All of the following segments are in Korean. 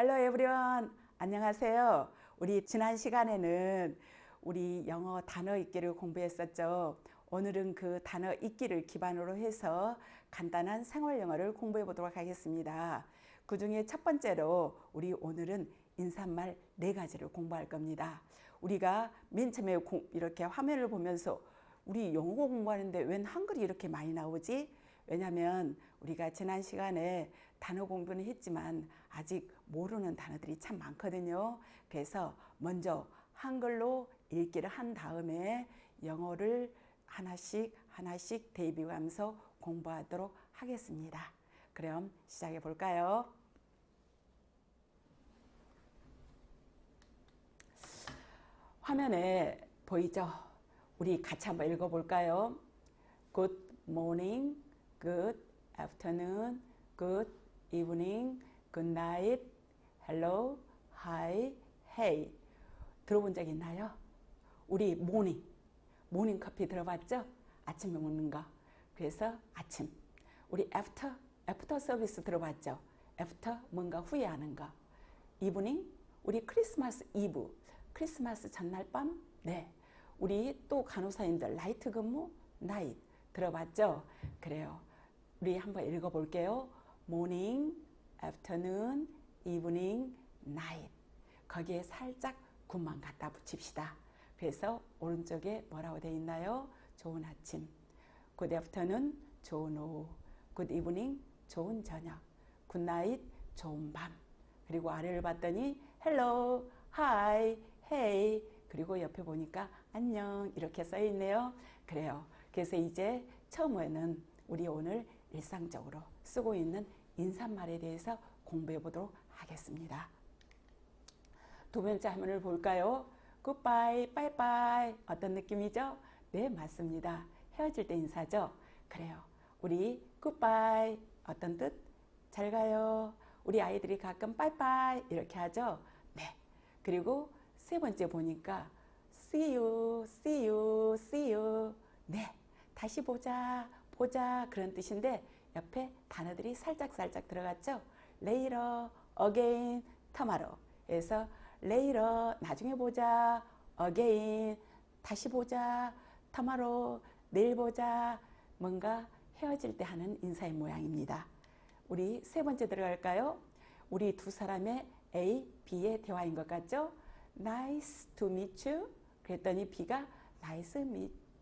Hello everyone. 안녕하세요. 우리 지난 시간에는 우리 영어 단어 읽기를 공부했었죠. 오늘은 그 단어 읽기를 기반으로 해서 간단한 생활 영어를 공부해 보도록 하겠습니다. 그 중에 첫 번째로 우리 오늘은 인사말 네 가지를 공부할 겁니다. 우리가 맨 처음에 공- 이렇게 화면을 보면서 우리 영어 공부하는데 웬 한글이 이렇게 많이 나오지? 왜냐하면 우리가 지난 시간에 단어 공부는 했지만 아직 모르는 단어들이 참 많거든요. 그래서 먼저 한글로 읽기를 한 다음에 영어를 하나씩 하나씩 대비하면서 공부하도록 하겠습니다. 그럼 시작해 볼까요? 화면에 보이죠? 우리 같이 한번 읽어 볼까요? Good morning, good afternoon, good evening, good night, hello, hi, hey. 들어본 적 있나요? 우리 모닝, 모닝 커피 들어봤죠? 아침에 먹는 거. 그래서 아침. 우리 after, after 서비스 들어봤죠? after 뭔가 후에 하는 거. 이브닝, 우리 크리스마스 이브, 크리스마스 전날 밤, 네. 우리 또 간호사님들 라이트 근무, 나잇 들어봤죠? 그래요. 우리 한번 읽어볼게요. morning, afternoon, evening, night. 거기에 살짝 굿만 갖다 붙입시다. 그래서 오른쪽에 뭐라고 돼 있나요? 좋은 아침. good afternoon, 좋은 오후. good evening, 좋은 저녁. good night, 좋은 밤. 그리고 아래를 봤더니 hello, hi, hey 그리고 옆에 보니까 안녕 이렇게 써 있네요. 그래요. 그래서 이제 처음에는 우리 오늘 일상적으로 쓰고 있는 인사말에 대해서 공부해 보도록 하겠습니다. 두 번째 화면을 볼까요? 굿바이, 빠이빠이 어떤 느낌이죠? 네, 맞습니다. 헤어질 때 인사죠? 그래요. 우리 굿바이 어떤 뜻? 잘 가요. 우리 아이들이 가끔 빠이빠이 이렇게 하죠? 네. 그리고 세 번째 보니까 see you, see you, see you. 네. 다시 보자, 보자 그런 뜻인데 옆에 단어들이 살짝살짝 들어갔죠? later, again, tomorrow. 그래서 later, 나중에 보자, again, 다시 보자, tomorrow, 내일 보자. 뭔가 헤어질 때 하는 인사의 모양입니다. 우리 세 번째 들어갈까요? 우리 두 사람의 A, B의 대화인 것 같죠? Nice to meet you. 그랬더니 B가 nice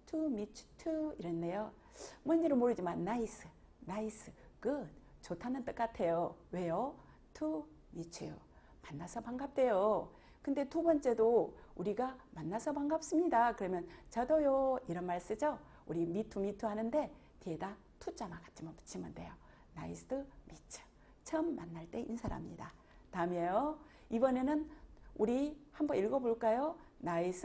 to meet you too 이랬네요. 뭔지는 모르지만 nice, nice, good 좋다는 뜻 같아요. 왜요? to meet you 만나서 반갑대요. 근데 두 번째도 우리가 만나서 반갑습니다. 그러면 저도요 이런 말 쓰죠. 우리 to meet 하는데 뒤에다 to자만 같이만 붙이면 돼요. meet you. 처음 만날 때 인사랍니다. 다음이에요. 이번에는 우리 한번 읽어볼까요? Nice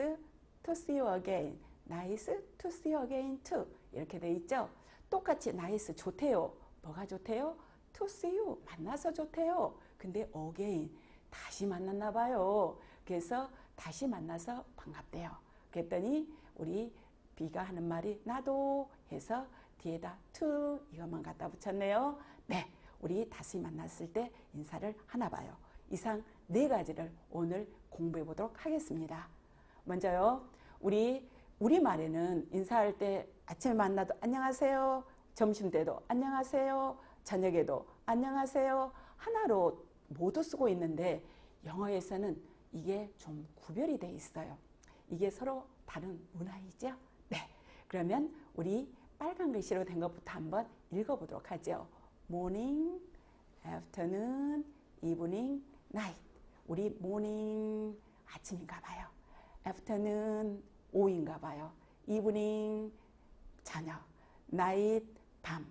to see you again. Nice to see you again too. 이렇게 돼 있죠? 똑같이 nice 좋대요. 뭐가 좋대요? To see you 만나서 좋대요. 근데 again 다시 만났나 봐요. 그래서 다시 만나서 반갑대요. 그랬더니 우리 B가 하는 말이 나도 해서 뒤에다 to 이것만 갖다 붙였네요. 네. 우리 다시 만났을 때 인사를 하나 봐요. 이상 네 가지를 오늘 공부해 보도록 하겠습니다. 먼저요, 우리 우리말에는 인사할 때 아침에 만나도 안녕하세요, 점심 때도 안녕하세요, 저녁에도 안녕하세요 하나로 모두 쓰고 있는데 영어에서는 이게 좀 구별이 돼 있어요. 이게 서로 다른 문화이죠. 네, 그러면 우리 빨간 글씨로 된 것부터 한번 읽어보도록 하죠. morning, afternoon, evening, night. 우리 morning 아침인가 봐요. afternoon 오후인가 봐요. evening 저녁, night 밤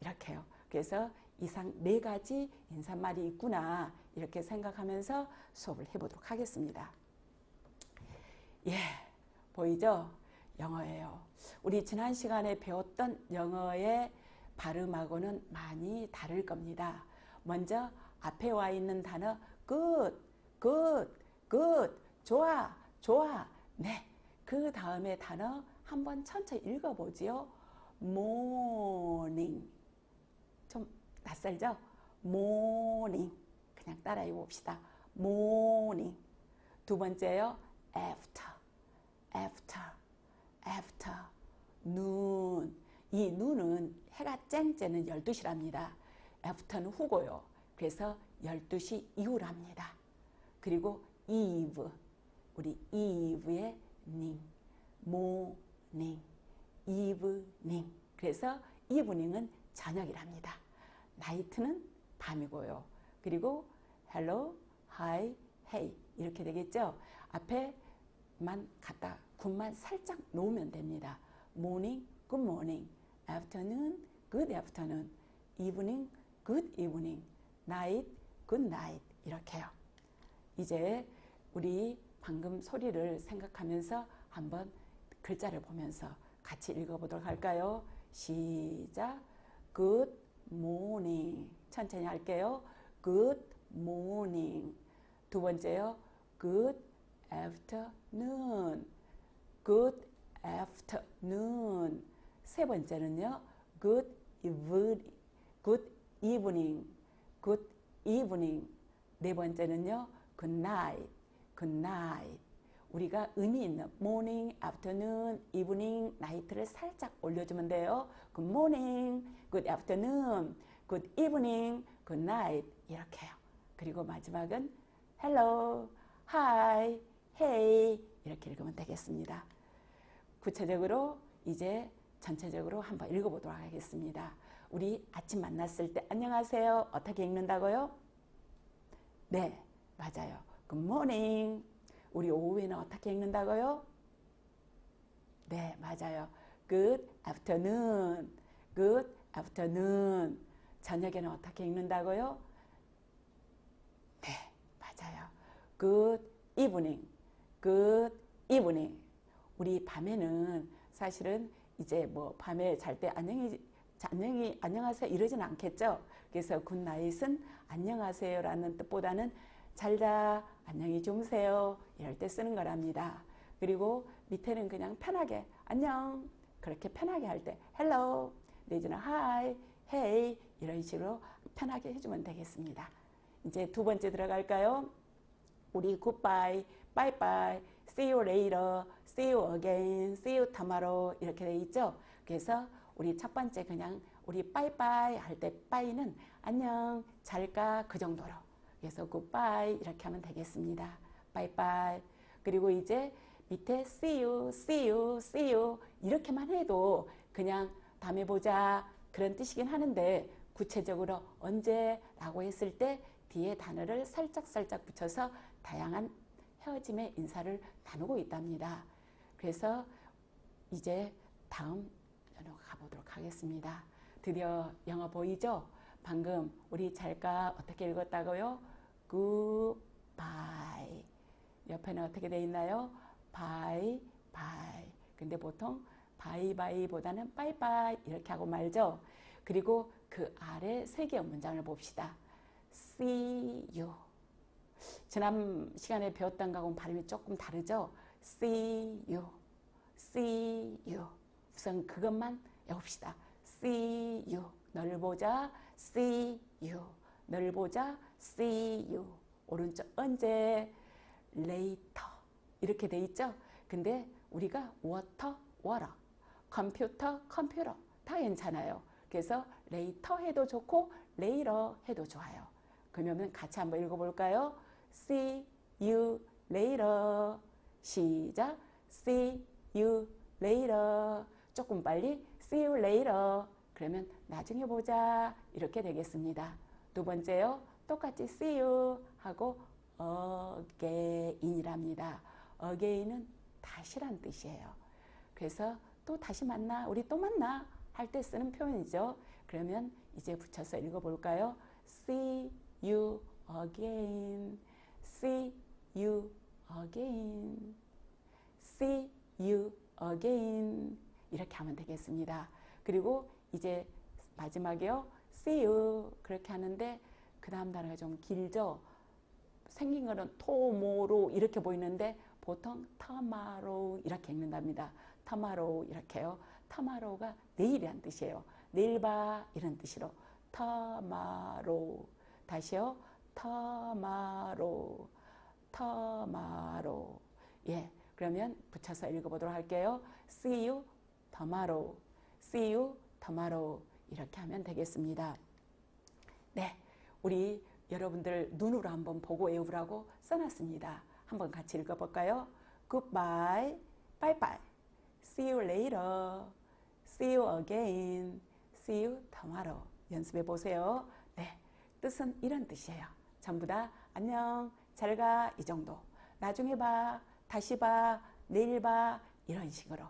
이렇게요. 그래서 이상 네 가지 인사말이 있구나 이렇게 생각하면서 수업을 해보도록 하겠습니다. 예, 보이죠? 영어예요. 우리 지난 시간에 배웠던 영어의 발음하고는 많이 다를 겁니다. 먼저 앞에 와 있는 단어 good, good, good, 좋아, 좋아, 네. 그 다음에 단어 한번 천천히 읽어보지요. morning. 좀 낯설죠? morning. 그냥 따라해 봅시다. morning. 두 번째요. after. after. after. noon. 이 noon은 해가 쨍쨍은 12시랍니다. after는 후고요. 그래서 12시 이후랍니다. 그리고 eve. 우리 eve의 ning. morning. evening. 그래서 evening은 저녁이랍니다. night는 밤이고요. 그리고 hello, hi, hey 이렇게 되겠죠. 앞에만 갖다 굿만 살짝 놓으면 됩니다. morning, good morning, afternoon, good afternoon, evening, good evening, night, good night 이렇게요. 이제 우리 방금 소리를 생각하면서 한번 글자를 보면서 같이 읽어보도록 할까요? 시작. Good morning. 천천히 할게요. Good morning. 두 번째요. Good afternoon. Good afternoon. 세 번째는요. Good evening. Good evening. Good evening. 네 번째는요. Good night. Good night. 우리가 의미 있는 morning, afternoon, evening, night를 살짝 올려주면 돼요. Good morning, good afternoon, good evening, good night 이렇게요. 그리고 마지막은 hello, hi, hey 이렇게 읽으면 되겠습니다. 구체적으로 이제 전체적으로 한번 읽어보도록 하겠습니다. 우리 아침 만났을 때 안녕하세요 어떻게 읽는다고요? 네, 맞아요. Morning. 우리 오후에는 어떻게 읽는다고요? 네, 맞아요. Good afternoon. Good afternoon. 저녁에는 어떻게 읽는다고요? 네, 맞아요. Good evening. Good evening. 우리 밤에는 사실은 이제 뭐 밤에 잘 때 안녕히 안녕히 안녕하세요 이러진 않겠죠. 그래서 굿나잇은 안녕하세요라는 뜻보다는 잘자 안녕히 주무세요 이럴 때 쓰는 거랍니다. 그리고 밑에는 그냥 편하게 안녕 그렇게 편하게 할 때 hello 내지는 hi, hey 이런 식으로 편하게 해주면 되겠습니다. 이제 두 번째 들어갈까요? 우리 goodbye, bye bye, see you later, see you again, see you tomorrow 이렇게 돼 있죠. 그래서 우리 첫 번째 그냥 우리 빠이빠이 할때 빠이는 안녕, 잘까 그 정도로. 그래서 굿바이 이렇게 하면 되겠습니다. 빠이빠이. 그리고 이제 밑에 see you, see you, see you 이렇게만 해도 그냥 다음에 보자 그런 뜻이긴 하는데 구체적으로 언제라고 했을 때 뒤에 단어를 살짝살짝 붙여서 다양한 헤어짐의 인사를 나누고 있답니다. 그래서 이제 다음 연어 가보도록 하겠습니다. 드디어 영어 보이죠? 방금 우리 잘까 어떻게 읽었다고요? goodbye. 옆에는 어떻게 돼 있나요? bye, bye. 근데 보통 바이바이보다는 빠이빠이 이렇게 하고 말죠. 그리고 그 아래 세 개의 문장을 봅시다. see you. 지난 시간에 배웠던 거하고는 발음이 조금 다르죠? see you, see you. 우선 그것만 외웁시다. see you. 널 보자, see you. 널 보자, see you. 오른쪽 언제? later. 이렇게 돼 있죠? 근데 우리가 water, water. 컴퓨터, 컴퓨터. 다 괜찮아요. 그래서 later 해도 좋고 later 해도 좋아요. 그러면 같이 한번 읽어볼까요? See you later. 시작. See you later. 조금 빨리 see you later. 그러면 나중에 보자. 이렇게 되겠습니다. 두 번째요. 똑같이 see you 하고 again이랍니다. again은 다시란 뜻이에요. 그래서 또 다시 만나, 우리 또 만나 할 때 쓰는 표현이죠. 그러면 이제 붙여서 읽어볼까요? See you again. See you again. See you again. 이렇게 하면 되겠습니다. 그리고 이제 마지막에요. See you. 그렇게 하는데 그 다음 단어가 좀 길죠. 생긴 거는 토모로 이렇게 보이는데 보통 tomorrow 이렇게 읽는답니다. tomorrow 이렇게요. tomorrow가 내일이란 뜻이에요. 내일 봐 이런 뜻으로 tomorrow 다시요. tomorrow, tomorrow. 예, 그러면 붙여서 읽어보도록 할게요. See you tomorrow, see you tomorrow. 이렇게 하면 되겠습니다. 네, 우리 여러분들 눈으로 한번 보고 외우라고 써놨습니다. 한번 같이 읽어볼까요? Goodbye, bye bye, see you later, see you again, see you tomorrow. 연습해 보세요. 네, 뜻은 이런 뜻이에요. 전부 다 안녕, 잘 가, 이 정도. 나중에 봐, 다시 봐, 내일 봐, 이런 식으로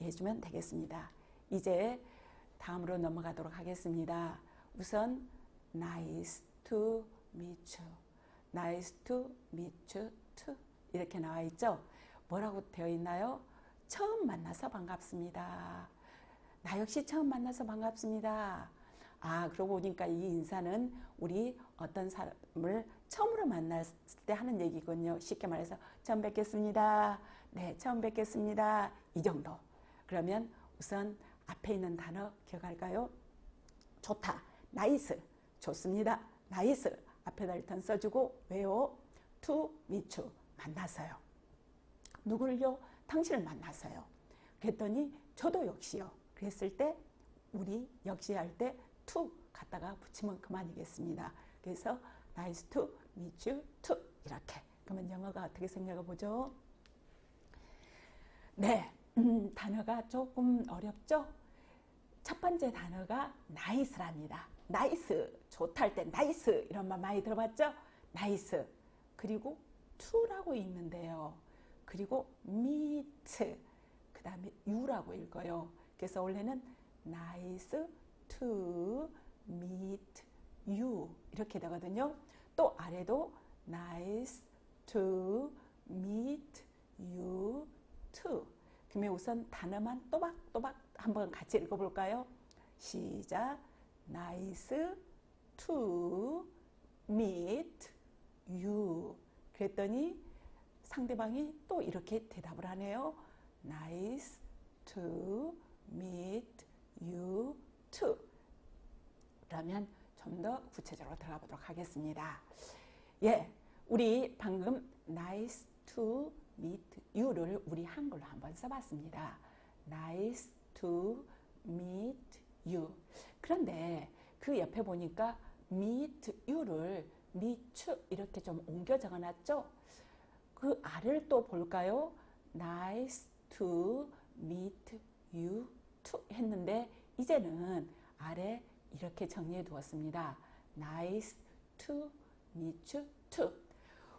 해주면 되겠습니다. 이제 다음으로 넘어가도록 하겠습니다. 우선 nice to meet you. nice to meet you too. 이렇게 나와 있죠? 뭐라고 되어 있나요? 처음 만나서 반갑습니다. 나 역시 처음 만나서 반갑습니다. 아, 그러고 보니까 이 인사는 우리 어떤 사람을 처음으로 만났을 때 하는 얘기군요. 쉽게 말해서 처음 뵙겠습니다. 네, 처음 뵙겠습니다. 이 정도. 그러면 우선 앞에 있는 단어 기억할까요? 좋다. 나이스. 좋습니다. 나이스. 앞에다 일단 써주고 왜요? to meet you. 만나서요. 누구를요? 당신을 만나서요. 그랬더니 저도 역시요. 그랬을 때 우리 역시 할 때 to 갖다가 붙이면 그만이겠습니다. 그래서 nice to meet you too 이렇게. 그러면 영어가 어떻게 생각해 보죠? 네, 음, 단어가 조금 어렵죠? 첫 번째 단어가 nice랍니다. nice, 좋다 때 nice 이런 말 많이 들어봤죠? nice. 그리고 to라고 있는데요. 그리고 meet, 그 다음에 you라고 읽어요. 그래서 원래는 nice to meet you 이렇게 되거든요. 또 아래도 to meet you too. 그 러면 우선 단어만 또박또박 한번 같이 읽어볼까요? 시작. nice to meet you. 그랬더니 상대방이 또 이렇게 대답을 하네요. nice to meet you too. 그러면 좀 더 구체적으로 들어가 보도록 하겠습니다. 예, 우리 방금 nice to meet you를 우리 한글로 한번 써봤습니다. nice to meet you. 그런데 그 옆에 보니까 meet you를 meet 이렇게 좀 옮겨 적어놨죠? 그 아래를 또 볼까요? nice to meet you too 했는데 이제는 아래 이렇게 정리해 두었습니다. nice to meet you too.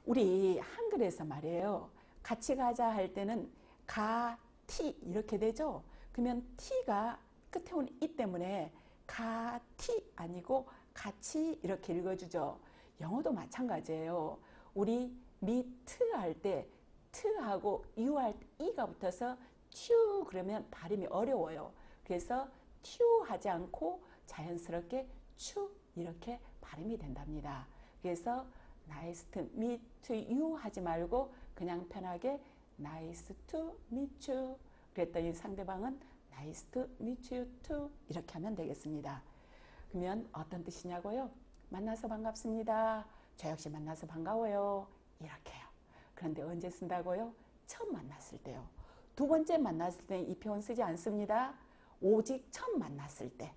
우리 한글에서 말이에요. 같이 가자 할 때는 가, 티 이렇게 되죠. 그러면 티가 끝에 온 이 때문에 가, 티 아니고 같이 이렇게 읽어주죠. 영어도 마찬가지예요. 우리 미트 할 때 트하고 유 할 때 이가 붙어서 튜 그러면 발음이 어려워요. 그래서 튜 하지 않고 자연스럽게 추 이렇게 발음이 된답니다. 그래서 nice to meet you 하지 말고 그냥 편하게 nice to meet you 그랬더니 상대방은 nice to meet you too 이렇게 하면 되겠습니다. 그러면 어떤 뜻이냐고요? 만나서 반갑습니다. 저 역시 만나서 반가워요. 이렇게요. 그런데 언제 쓴다고요? 처음 만났을 때요. 두 번째 만났을 때 이 표현 쓰지 않습니다. 오직 처음 만났을 때.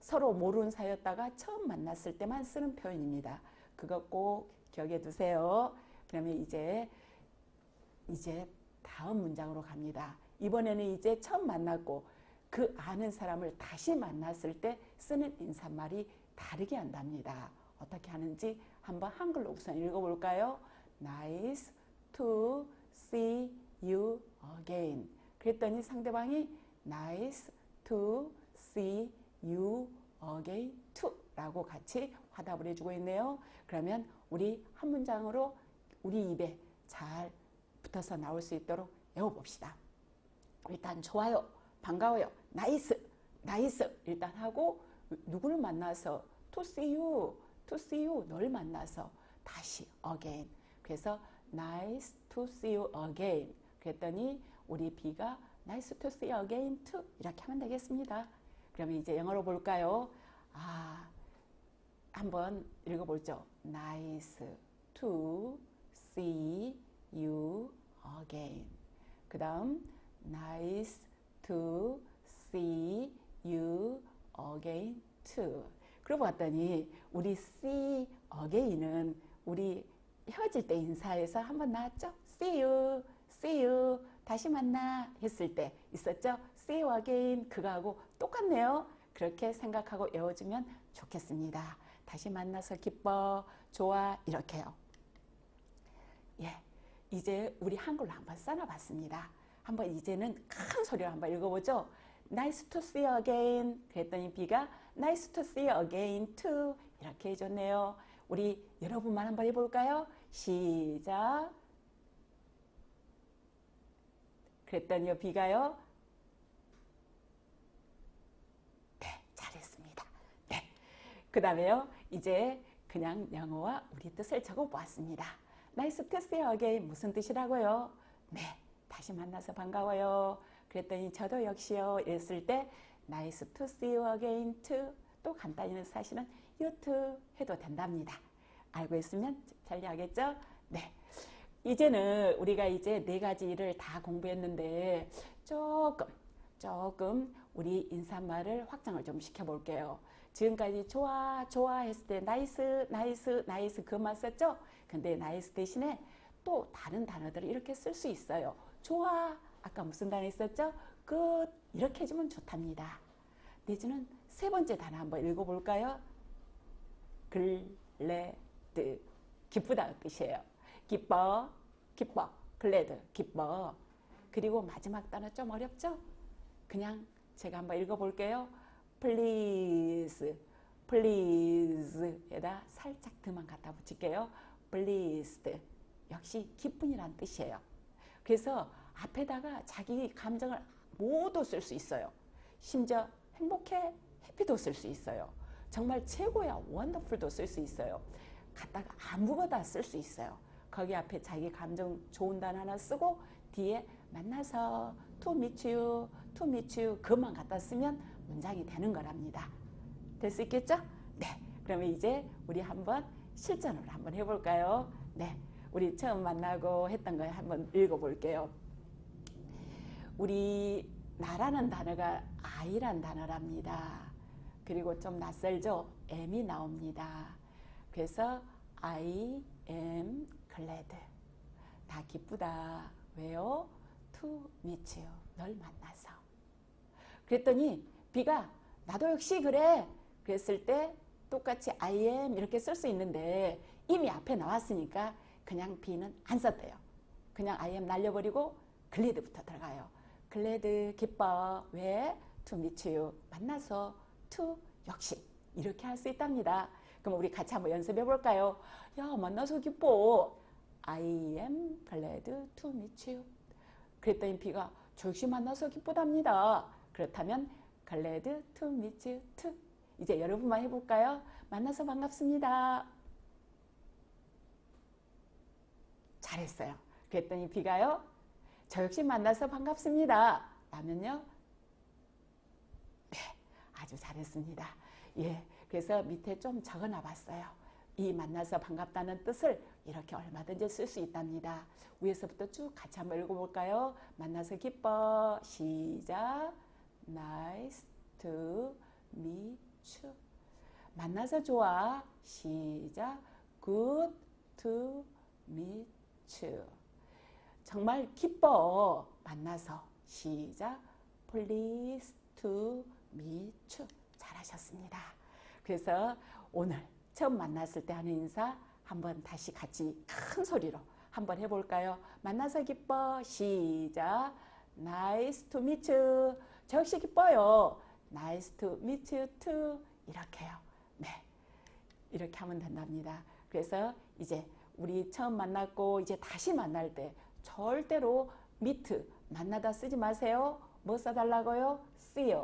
서로 모르는 사이였다가 처음 만났을 때만 쓰는 표현입니다. 그거 꼭 기억해 두세요. 그러면 이제 이제 다음 문장으로 갑니다. 이번에는 이제 처음 만났고 그 아는 사람을 다시 만났을 때 쓰는 인사말이 다르게 한답니다. 어떻게 하는지 한번 한글로 우선 읽어볼까요? Nice to see you again. 그랬더니 상대방이 Nice to see you again too 라고 같이 화답을 해주고 있네요. 그러면 우리 한 문장으로 우리 입에 잘 붙어서 나올 수 있도록 외워봅시다. 일단 좋아요, 반가워요, 나이스, 나이스 일단 하고 누구를 만나서 to see you, to see you 널 만나서 다시 again. 그래서 nice to see you again. 그랬더니 우리 B가 nice to see you again too 이렇게 하면 되겠습니다. 그러면 이제 영어로 볼까요? 아, 한번 읽어볼죠. Nice to see you again. 그 다음 Nice to see you again too. 그러고 봤더니 우리 see again은 우리 헤어질 때 인사에서 한번 나왔죠? See you, see you, 다시 만나 했을 때 있었죠? See you again 그거하고 똑같네요. 그렇게 생각하고 외워주면 좋겠습니다. 다시 만나서 기뻐, 좋아 이렇게요. 예, 이제 우리 한글로 한번 써놔봤습니다. 한번 이제는 큰 소리로 한번 읽어보죠. Nice to see you again. 그랬더니 B가 Nice to see you again too. 이렇게 해줬네요. 우리 여러분만 한번 해볼까요? 시작. 그랬더니요, B가요. 네, 잘했습니다. 네. 그 다음에요, 이제 그냥 영어와 우리 뜻을 적어 보았습니다. See you again. 무슨 뜻이라고요? 네, 다시 만나서 반가워요. 그랬더니 저도 역시요. 이랬을 때 Nice to see you again too. 또 간단히는 사실은 too 해도 된답니다. 알고 있으면 잘 이해하겠죠? 네. 이제는 우리가 이제 네 가지를 다 공부했는데 조금 조금 우리 인사말을 확장을 좀 시켜볼게요. 지금까지 좋아 좋아 했을 때 나이스 나이스 나이스 그만 썼죠? 근데 나이스 대신에 또 다른 단어들을 이렇게 쓸 수 있어요. 좋아 아까 무슨 단어 있었죠? 끝 이렇게 해주면 좋답니다. 내지는 세 번째 단어 한번 읽어볼까요? 글래드 기쁘다 뜻이에요. 기뻐 기뻐 글래드 기뻐 그리고 마지막 단어 좀 어렵죠? 그냥 제가 한번 읽어볼게요. Please please에다 살짝 드만 갖다 붙일게요. pleased 역시 기쁜이란 뜻이에요. 그래서 앞에다가 자기 감정을 모두 쓸 수 있어요. 심지어 행복해, 해피도 쓸 수 있어요. 정말 최고야, 원더풀도 쓸 수 있어요. 갖다가 아무거나 쓸 수 있어요. 거기 앞에 자기 감정 좋은 단어 하나 쓰고 뒤에 만나서 to meet you, to meet you 그만 갖다 쓰면 문장이 되는 거랍니다. 될 수 있겠죠? 네. 그러면 이제 우리 한번 실전으로 한번 해볼까요? 네. 우리 처음 만나고 했던 거 한번 읽어볼게요. 우리 나라는 단어가 I란 단어랍니다. 그리고 좀 낯설죠? M이 나옵니다. 그래서 I am glad. 다 기쁘다. 왜요? To meet you. 널 만나서. 그랬더니 B가 나도 역시 그래. 그랬을 때 똑같이 I am 이렇게 쓸 수 있는데 이미 앞에 나왔으니까 그냥 B는 안 썼대요. 그냥 I am 날려버리고 glad부터 들어가요. glad 기뻐. 왜? to meet you. 만나서 to 역시 이렇게 할 수 있답니다. 그럼 우리 같이 한번 연습해 볼까요? 야 만나서 기뻐. I am glad to meet you. 그랬더니 B가 저 역시 만나서 기쁘답니다. 그렇다면 to meet you too. 이제 여러분만 해볼까요? 만나서 반갑습니다. 잘했어요. 그랬더니 B가요. 저 역시 만나서 반갑습니다. 라면요. 네, 아주 잘했습니다. 예, 그래서 밑에 좀 적어놔 봤어요. 이 만나서 반갑다는 뜻을 이렇게 얼마든지 쓸 수 있답니다. 위에서부터 쭉 같이 한번 읽어볼까요? 만나서 기뻐. 시작. Nice to meet you. 만나서 좋아. 시작. Good to meet you. 정말 기뻐. 만나서. 시작. Please to meet you. 잘하셨습니다. 그래서 오늘 처음 만났을 때 하는 인사 한번 다시 같이 큰 소리로 한번 해볼까요? 만나서 기뻐. 시작. Nice to meet you. 저 역시 기뻐요. Nice to meet you too. 이렇게요. 네. 이렇게 하면 된답니다. 그래서 이제 우리 처음 만났고 이제 다시 만날 때 절대로 meet 만나다 쓰지 마세요. 뭐 써달라고요? see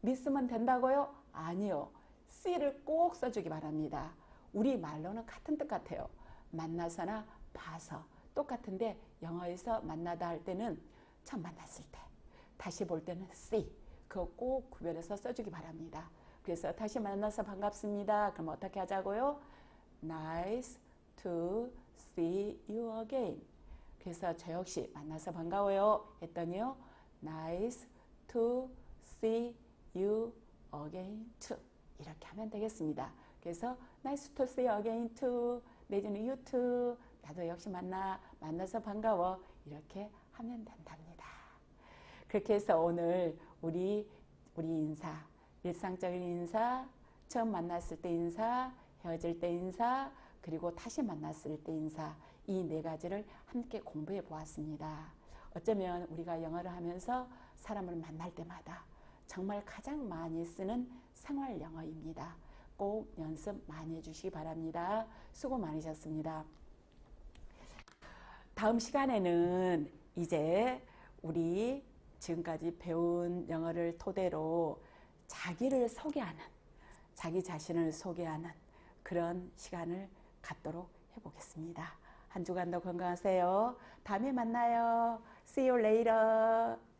믿으면 된다고요? 아니요. C를 꼭 써주기 바랍니다. 우리 말로는 같은 뜻 같아요. 만나서나 봐서 똑같은데 영어에서 만나다 할 때는 처음 만났을 때 다시 볼 때는 C 그거 꼭 구별해서 써주기 바랍니다. 그래서 다시 만나서 반갑습니다. 그럼 어떻게 하자고요? Nice to see you again. 그래서 저 역시 만나서 반가워요 했더니요. Nice to see you again too. 이렇게 하면 되겠습니다. 그래서 nice to see you again too. 내지는 you too. 나도 역시 만나 만나서 반가워. 이렇게 하면 된답니다. 그렇게 해서 오늘 우리 우리 인사 일상적인 인사 처음 만났을 때 인사 헤어질 때 인사 그리고 다시 만났을 때 인사 이 네 가지를 함께 공부해 보았습니다. 어쩌면 우리가 영어를 하면서 사람을 만날 때마다 정말 가장 많이 쓰는 생활 영어입니다. 꼭 연습 많이 해주시기 바랍니다. 수고 많으셨습니다. 다음 시간에는 이제 우리 지금까지 배운 영어를 토대로 자기를 소개하는, 자기 자신을 소개하는 그런 시간을 갖도록 해보겠습니다. 한 주간도 건강하세요. 다음에 만나요. See you later.